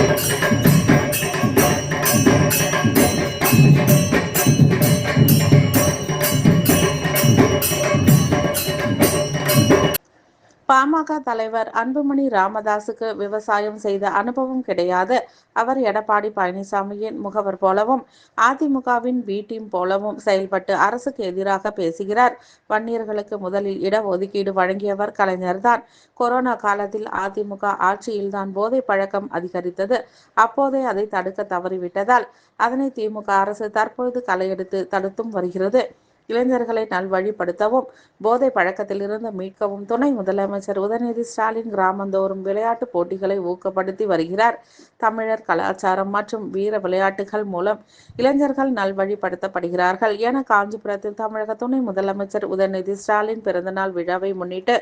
Thank you. PMK தலைவர் அன்புமணி ராமதாசுக்கு விவசாயம் செய்த அனுபவம் கிடையாது. அவர் எடப்பாடி பழனிசாமியின் முகவர் போலவும் அதிமுகவின் பி டீம் போலவும் செயல்பட்டு அரசுக்கு எதிராக பேசுகிறார். வன்னியர்களுக்கு முதலில் இடஒதுக்கீடு வழங்கியவர் கலைஞர்தான். கொரோனா காலத்தில் அதிமுக ஆட்சியில்தான் போதை பழக்கம் அதிகரித்தது. அப்போதே அதை தடுக்க தவறிவிட்டதால் அதனை திமுக அரசு தற்பொழுது களையெடுத்து தடுத்தும் வருகிறது. இளைஞர்களை நல்வழிப்படுத்தவும் போதை பழக்கத்திலிருந்து மீட்கவும் துணை முதலமைச்சர் உதயநிதி ஸ்டாலின் கிராமந்தோறும் விளையாட்டு போட்டிகளை ஊக்கப்படுத்தி வருகிறார். தமிழர் கலாச்சாரம் மற்றும் வீர விளையாட்டுகள் மூலம் இளைஞர்கள் நல்வழிப்படுத்தப்படுகிறார்கள் என காஞ்சிபுரத்தில் தமிழக துணை முதலமைச்சர் உதயநிதி ஸ்டாலின் பிறந்தநாள் விழாவை முன்னிட்டு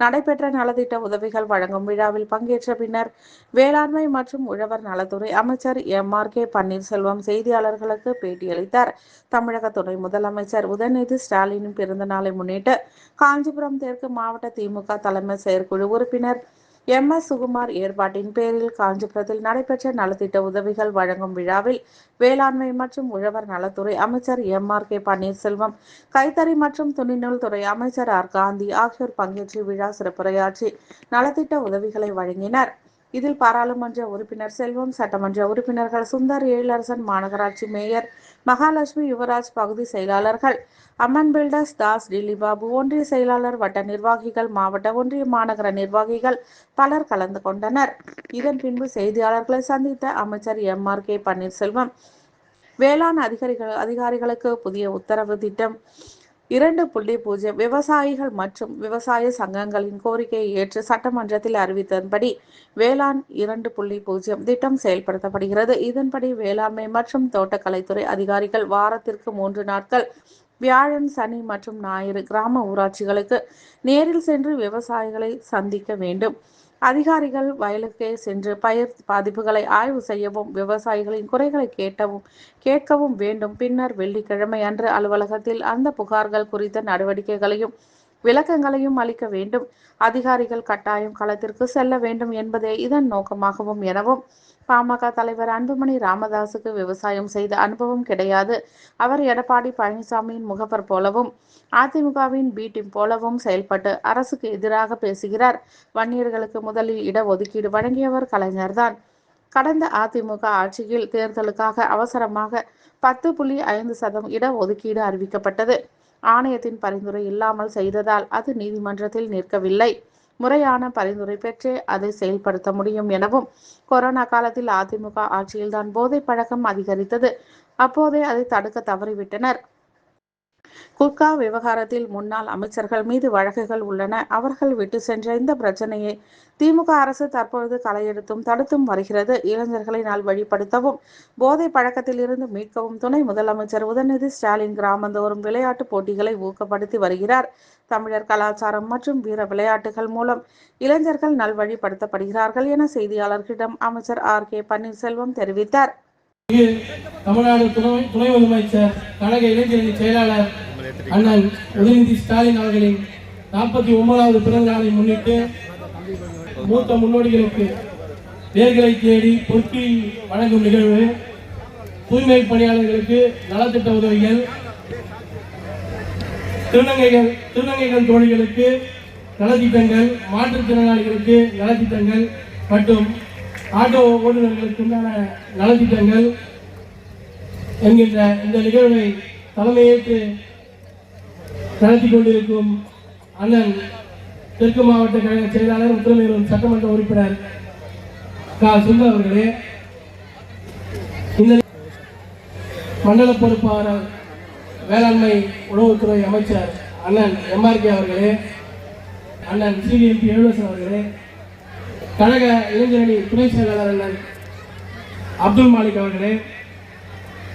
நடைபெற்ற நலத்திட்ட உதவிகள் வழங்கும் விழாவில் பங்கேற்ற பின்னர் வேளாண்மை மற்றும் உழவர் நலத்துறை அமைச்சர் எம் ஆர் கே பன்னீர்செல்வம் செய்தியாளர்களுக்கு பேட்டியளித்தார். தமிழக துணை முதலமைச்சர் உதயநிதி உதயநிதி ஸ்டாலினின் பிறந்த நாளை முன்னிட்டு காஞ்சிபுரம் தெற்கு மாவட்ட திமுக தலைமை செயற்குழு உறுப்பினர் எம் எஸ் சுகுமார் ஏற்பாட்டின் பேரில் காஞ்சிபுரத்தில் நடைபெற்ற நலத்திட்ட உதவிகள் வழங்கும் விழாவில் வேளாண்மை மற்றும் உழவர் நலத்துறை அமைச்சர் எம் ஆர் கே பன்னீர்செல்வம் கைத்தறி மற்றும் துணிநூல் துறை அமைச்சர் ஆர் காந்தி ஆகியோர் பங்கேற்று விழா சிறப்புரையாற்றி நலத்திட்ட உதவிகளை வழங்கினர். இதில் பாராளுமன்ற உறுப்பினர் செல்வம் சட்டமன்ற உறுப்பினர்கள் சுந்தர் எழிலரசன் மாநகராட்சி மேயர் மகாலட்சுமி யுவராஜ் பகுதி செயலாளர்கள் அம்மன் பில்டர்ஸ் தாஸ் டில்லிபாபு ஒன்றிய செயலாளர் வட்ட நிர்வாகிகள் மாவட்ட ஒன்றிய மாநகர நிர்வாகிகள் பலர் கலந்து கொண்டனர். இதன் பின்பு செய்தியாளர்களை சந்தித்த அமைச்சர் எம். ஆர். கே. பன்னீர்செல்வம் வேளாண் அதிகாரிகள் அதிகாரிகளுக்கு புதிய உத்தரவு திட்டம் இரண்டு புள்ளி பூஜ்ஜியம் விவசாயிகள் மற்றும் விவசாய சங்கங்களின் கோரிக்கையை ஏற்று சட்டமன்றத்தில் அறிவித்ததன்படி வேளாண் இரண்டு புள்ளி பூஜ்ஜியம் திட்டம் செயல்படுத்தப்படுகிறது. இதன்படி வேளாண்மை மற்றும் தோட்டக்கலைத்துறை அதிகாரிகள் வாரத்திற்கு மூன்று நாட்கள் வியாழன் சனி மற்றும் ஞாயிறு கிராம ஊராட்சிகளுக்கு நேரில் சென்று விவசாயிகளை சந்திக்க வேண்டும். அதிகாரிகள் வயலுக்கே சென்று பயிர் பாதிப்புகளை ஆய்வு செய்யவும் விவசாயிகளின் குறைகளை கேட்டவும் கேட்கவும் வேண்டும். பின்னர் வெள்ளிக்கிழமை அன்று அலுவலகத்தில் அந்த புகார்கள் குறித்த நடவடிக்கைகளையும் விளக்கங்களையும் அளிக்க வேண்டும். அதிகாரிகள் கட்டாயம் களத்திற்கு செல்ல வேண்டும் என்பதே இதன் நோக்கமாகவும் எனவும் பாமக தலைவர் அன்புமணி ராமதாசுக்கு விவசாயம் செய்த அனுபவம் கிடையாது. அவர் எடப்பாடி பழனிசாமியின் முகவர் போலவும் அதிமுகவின் பி டீம் போலவும் செயல்பட்டு அரசுக்கு எதிராக பேசுகிறார். வன்னியர்களுக்கு முதலில் இடஒதுக்கீடு வழங்கியவர் கலைஞர்தான். கடந்த அதிமுக ஆட்சியில் தேர்தலுக்காக அவசரமாக பத்து புள்ளி ஐந்து சதம் இடஒதுக்கீடு அறிவிக்கப்பட்டது. ஆணையத்தின் பரிந்துரை இல்லாமல் செய்ததால் அது நீதிமன்றத்தில் நிற்கவில்லை. முறையான பரிந்துரை பெற்றே அதை செயல்படுத்த முடியும் எனவும் கொரோனா காலத்தில் அதிமுக ஆட்சியில்தான் போதை பழக்கம் அதிகரித்தது. அப்போதே அதை தடுக்க தவறிவிட்டனர். குர்கா விவகாரத்தில் முன்னாள் அமைச்சர்கள் மீது வழக்குகள் உள்ளன. அவர்கள் விட்டு சென்ற இந்த பிரச்சனையை திமுக அரசு தற்பொழுது களையெடுத்தும் தடுத்தும் வருகிறது. இளைஞர்களை நாள் வழிப்படுத்தவும் போதை பழக்கத்திலிருந்து மீட்கவும் துணை முதலமைச்சர் உதயநிதி ஸ்டாலின் கிராமந்தோறும் விளையாட்டு போட்டிகளை ஊக்கப்படுத்தி வருகிறார். தமிழர் கலாச்சாரம் மற்றும் வீர விளையாட்டுகள் மூலம் இளைஞர்கள் நல்வழிப்படுத்தப்படுகிறார்கள் என செய்தியாளர்களிடம் அமைச்சர் ஆர். கே. பன்னீர்செல்வம் தெரிவித்தார். தமிழ்நாடு துணை துணை முதலமைச்சர் கழக இளைஞரணி செயலாளர் அண்ணன் உதயநிதி ஸ்டாலின் அவர்களின் நாற்பத்தி ஒன்பதாவது பிறந்த நாளை முன்னிட்டு மூத்த முன்னோடிகளுக்கு பேர்களை தேடி பொற்கி வழங்கும் நிகழ்வு. தூய்மை பணியாளர்களுக்கு நலத்திட்ட உதவிகள். திருநங்கைகள் திருநங்கைகள் தோழிகளுக்கு நலத்திட்டங்கள் மாற்றுத்திறனாளிகளுக்கு நலத்திட்டங்கள் மற்றும் ஆட்டோ ஓட்டுநர்களுக்குண்டான நலத்திட்டங்கள் என்கின்ற இந்த நிகழ்வை தலைமையேற்று நடத்தி கொண்டிருக்கும் அண்ணன் தெற்கு மாவட்ட கழக செயலாளர் உத்தரமேரூர் சட்டமன்ற உறுப்பினர் கா. சுந்தர் அவர்களே இந்த மண்டல பொறுப்பாளர் வேளாண்மை உணவுத்துறை அமைச்சர் அண்ணன் எம்ஆர்கே அவர்களே அண்ணன் சிடிஎம்பி எழுவசன் அவர்களே கழக இளைஞரணி துணை செயலாளர் அண்ணன் அப்துல் மாலிக் அவர்களே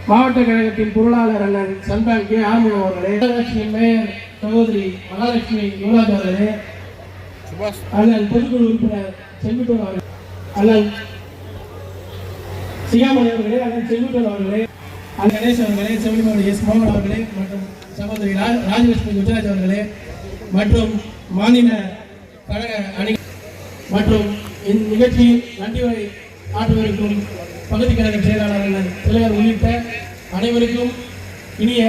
மாவட்ட கழகத்தின் பொருளாளர் அண்ணன் சந்தான் கே ஆறுமுகம் அவர்களே மகாலட்சுமி மேயர் சகோதரி மகாலட்சுமி யுவராஜ் அவர்களே அண்ணன் பொதுக்குழு உறுப்பினர் செல்விட்டோன் அவர்கள் அண்ணன் சிகாமணி அவர்களே அண்ணன் செல்விட்டோன் அவர்களே அண்ணன் கணேஷ் அவர்களே செவிலிமணி எஸ் மோகன் அவர்களே மற்றும் சகோதரி ராஜலட்சுமி குஜராஜ் அவர்களே மற்றும் மாநில கழக அணி மற்றும் இந்நிகழ்ச்சியில் நன்றி வரை ஆற்றுவதற்கும் பகுதி கழக தலைவர் உள்ளிட்ட அனைவருக்கும் இனிய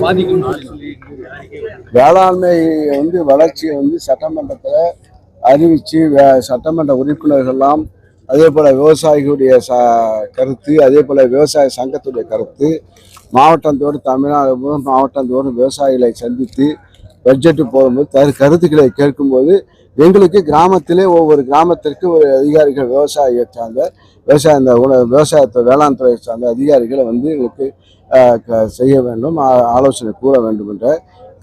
பாதிக்கும் வேளாண்மை வந்து வளர்ச்சியை வந்து சட்டமன்றத்தில் அறிவித்து சட்டமன்ற உறுப்பினர்கள்லாம் அதே போல் விவசாயிகளுடைய ச கருத்து அதே போல் விவசாய சங்கத்துடைய கருத்து மாவட்டந்தோறும் தமிழ்நாடு மாவட்டந்தோறும் விவசாயிகளை சந்தித்து பட்ஜெட்டு போகும்போது தரு கருத்துக்களை கேட்கும்போது எங்களுக்கு கிராமத்திலே ஒவ்வொரு கிராமத்திற்கு ஒரு அதிகாரிகள் விவசாயியை சார்ந்த விவசாய இந்த உணவு விவசாயத்தை வேளாண் துறையை சார்ந்த அதிகாரிகளை வந்து எங்களுக்கு க- செய்ய வேண்டும் ஆலோசனை கூற வேண்டும் என்ற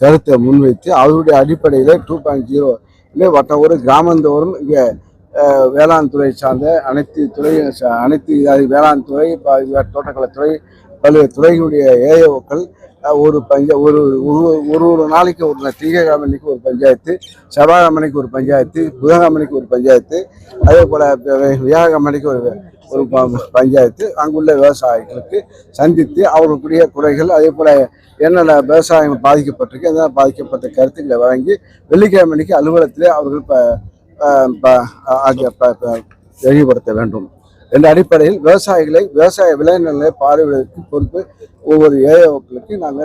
கருத்தை முன்வைத்து அவருடைய அடிப்படையில் டூ பாயிண்ட் ஜீரோ வட்டம் வட்டவரும் கிராமந்தோறும் இங்கே வேளாண் துறை சார்ந்த அனைத்து துறை அனைத்து வேளாண் துறை தோட்டக்கலைத்துறை பல்வேறு துறைகளுடைய ஏஓக்கள் ஒரு பஞ்சா ஒரு ஒரு ஒரு ஒரு நாளைக்கு ஒரு திங்கக்கிழமைக்கு ஒரு பஞ்சாயத்து செவ்வாய்க்கிழமைக்கு ஒரு பஞ்சாயத்து புதன்கிழமைக்கு ஒரு பஞ்சாயத்து அதே போல் வியாழக்கிழமைக்கு ஒரு ஒரு ப- பஞ்சாயத்து அங்குள்ள விவசாயிகளுக்கு சந்தித்து அவர்களுடைய குறைகள் அதே போல் என்னென்ன விவசாயம் பாதிக்கப்பட்டிருக்கு என்ன பாதிக்கப்பட்ட கருத்துக்களை வழங்கி வெள்ளிக்கிழமைக்கு அலுவலகத்திலே அவர்கள் இப்போ தெளிவுபடுத்த வேண்டும். என்ற அடிப்படையில் விவசாயிகளை விவசாய விளைநிலை பார்வையிடுவதற்கு பொறுப்பு ஒவ்வொரு ஏஓக்களுக்கு நாங்கள்